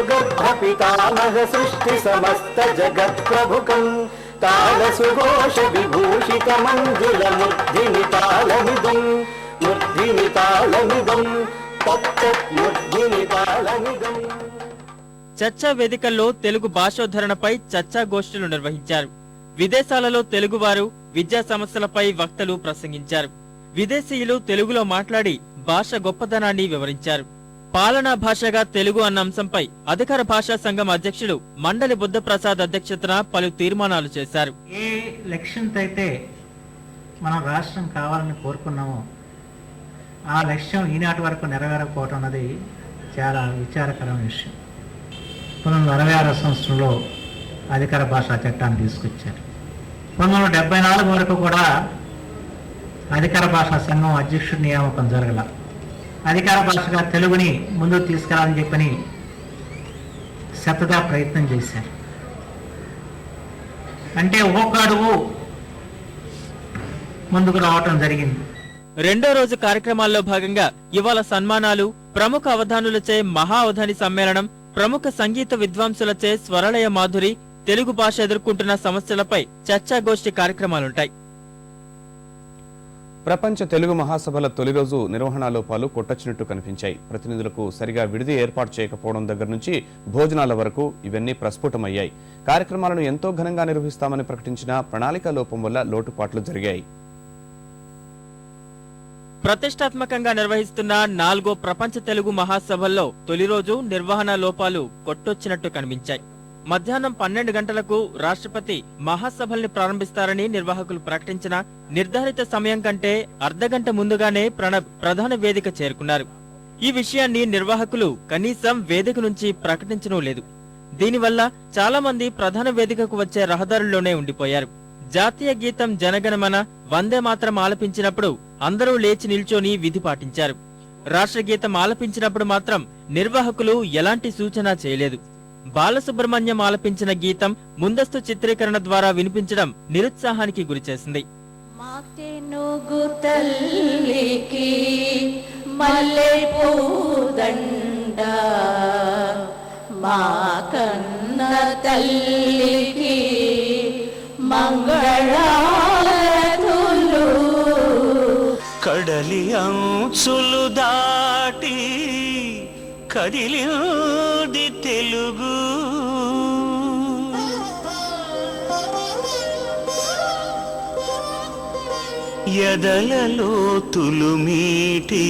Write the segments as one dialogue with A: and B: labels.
A: గర్భపితామహ సృష్టి సమస్త జగత్ ప్రభుకం తాళ విభూషిత మంజుల ముద్ధిని తాళమిదం ముద్ధిని
B: చర్చా వేదికల్లో తెలుగు భాషోద్ధరణపై చర్చా గోష్ఠులు నిర్వహించారు. విదేశాలలో తెలుగువారు విద్యా సమస్యలపై వక్తలు ప్రసంగించారు. విదేశీయులు తెలుగులో మాట్లాడి భాష గొప్పదనాన్ని వివరించారు. పాలనా భాషగా తెలుగు అన్న అంశంపై అధికార భాషా సంఘం అధ్యక్షుడు మండలి బుద్ధప్రసాద్ అధ్యక్షతన పలు తీర్మానాలు చేశారు.
C: ఏ లక్ష్యంతో అయితే మనం రాష్ట్రం కావాలని కోరుకున్నామో ఆ లక్ష్యం ఈనాటి వరకు నెరవేరకపోవటం అన్నది చాలా విచారకరమైన విషయం. పంతొమ్మిది వందల అరవై ఆరో సంవత్సరంలో అధికార భాషా చట్టాన్ని తీసుకొచ్చారు. పంతొమ్మిది వందల డెబ్బై నాలుగు వరకు కూడా అధికార భాషా సంఘం అధ్యక్షుడి నియామకం జరగల. అధికార భాషగా తెలుగుని ముందుకు తీసుకురావాలని చెప్పని శతదా ప్రయత్నం చేశారు. అంటే ఒక్కొక్క అడుగు ముందుకు రావటం జరిగింది.
B: రెండో రోజు కార్యక్రమాల్లో భాగంగా ఇవాళ సన్మానాలు ప్రముఖ అవధానులచే మహా అవధాని సమ్మేళనం ప్రముఖ సంగీత విద్వాంసులచే స్వరలయ మాధురి తెలుగు భాష ఎదుర్కొంటున్న సమస్యలపై చర్చాగోష్ఠి కార్యక్రమాలుంటాయి.
D: ప్రపంచ తెలుగు మహాసభల తొలి రోజు నిర్వహణ లోపాలు కొట్టొచ్చినట్టు కనిపించాయి. ప్రతినిధులకు సరిగా విడిది ఏర్పాటు చేయకపోవడం దగ్గర నుంచి భోజనాల వరకు ఇవన్నీ ప్రస్ఫుటమయ్యాయి. కార్యక్రమాలను ఎంతో ఘనంగా నిర్వహిస్తామని ప్రకటించిన ప్రణాళిక లోపం వల్ల లోటుపాట్లు జరిగాయి.
B: ప్రతిష్టాత్మకంగా నిర్వహిస్తున్న నాలుగో ప్రపంచ తెలుగు మహాసభల్లో తొలి రోజు నిర్వహణ లోపాలు కొట్టొచ్చినట్టు కనిపించాయి. మధ్యాహ్నం పన్నెండు గంటలకు రాష్ట్రపతి మహాసభల్ని ప్రారంభిస్తారని నిర్వాహకులు ప్రకటించిన నిర్ధారిత సమయం కంటే అర్ధగంట ముందుగానే ప్రణబ్ ప్రధాన వేదిక చేరుకున్నారు. ఈ విషయాన్ని నిర్వాహకులు కనీసం వేదిక నుంచి ప్రకటించడం లేదు. దీనివల్ల చాలా మంది ప్రధాన వేదికకు వచ్చే రహదారుల్లోనే ఉండిపోయారు. జాతీయ గీతం జనగణమన వందే మాత్రం ఆలపించినప్పుడు అందరూ లేచి నిల్చొని విధి పాటించారు. రాష్ట్ర గీతం ఆలపించినప్పుడు మాత్రం నిర్వాహకులు ఎలాంటి సూచన చేయలేదు. బాలసుబ్రహ్మణ్యం ఆలపించిన గీతం ముందస్తు చిత్రీకరణ ద్వారా వినిపించడం నిరుత్సాహానికి గురిచేసింది
E: తల్లికి మంగళారతులు.
A: కడలి అంచులు కదిలింది తెలుగు. ఎదలలో తులుమీటి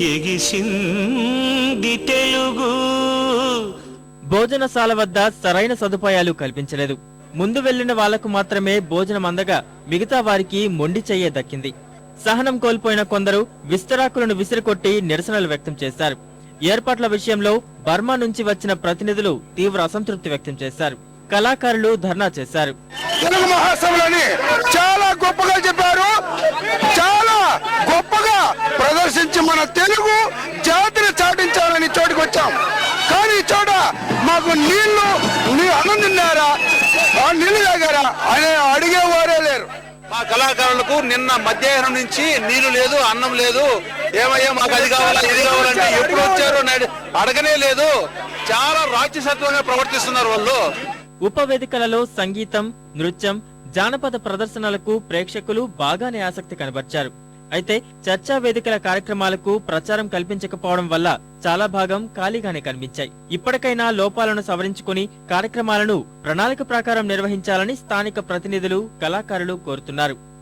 A: ఎగిసింది తెలుగు.
B: భోజనశాల వద్ద సరైన సదుపాయాలు కల్పించలేదు. ముందు వెళ్ళిన వాళ్ళకు మాత్రమే భోజనం అందగా మిగతా వారికి మొండి చెయ్యే దక్కింది సహనం కోల్పోయిన కొందరు విస్తరాకులను విసిరికొట్టి నిరసనలు వ్యక్తం చేశారు. ఏర్పాట్ల విషయంలో బర్మా నుంచి వచ్చిన ప్రతినిధులు తీవ్ర అసంతృప్తి వ్యక్తం చేశారు. కళాకారులు ధర్నా చేశారు.
F: తెలుగు మహాసభలని చాలా గొప్పగా చెప్పారు. చాలా గొప్పగా ప్రదర్శించి మన తెలుగు జాతిని చాటించాలని చోటుకు వచ్చాం. కానీ చోట మాకు నీళ్ళు నీ అన్నం తిన్నారా? నీళ్ళు తాగారా? అని అడిగేవారే లేరు.
G: మా కళాకారులకు నిన్న మధ్యాహ్నం నుంచి నీళ్ళు లేదు అన్నం లేదు. ఏమయ్యా మాకు అది కావాలా ఇది కావాలంటే ఎప్పుడు వచ్చారు అడగనే లేదు. చాలా రాజ్యసత్వంగా ప్రవర్తిస్తున్నారు వాళ్ళు.
B: ఉపవేదికలలో సంగీతం నృత్యం జానపద ప్రదర్శనలకు ప్రేక్షకులు బాగానే ఆసక్తి కనబర్చారు. అయితే చర్చా వేదికల కార్యక్రమాలకు ప్రచారం కల్పించకపోవడం వల్ల చాలా భాగం ఖాళీగానే కనిపించాయి. ఇప్పటికైనా లోపాలను సవరించుకుని కార్యక్రమాలను ప్రణాళిక ప్రకారం నిర్వహించాలని స్థానిక ప్రతినిధులు కళాకారులు కోరుతున్నారు.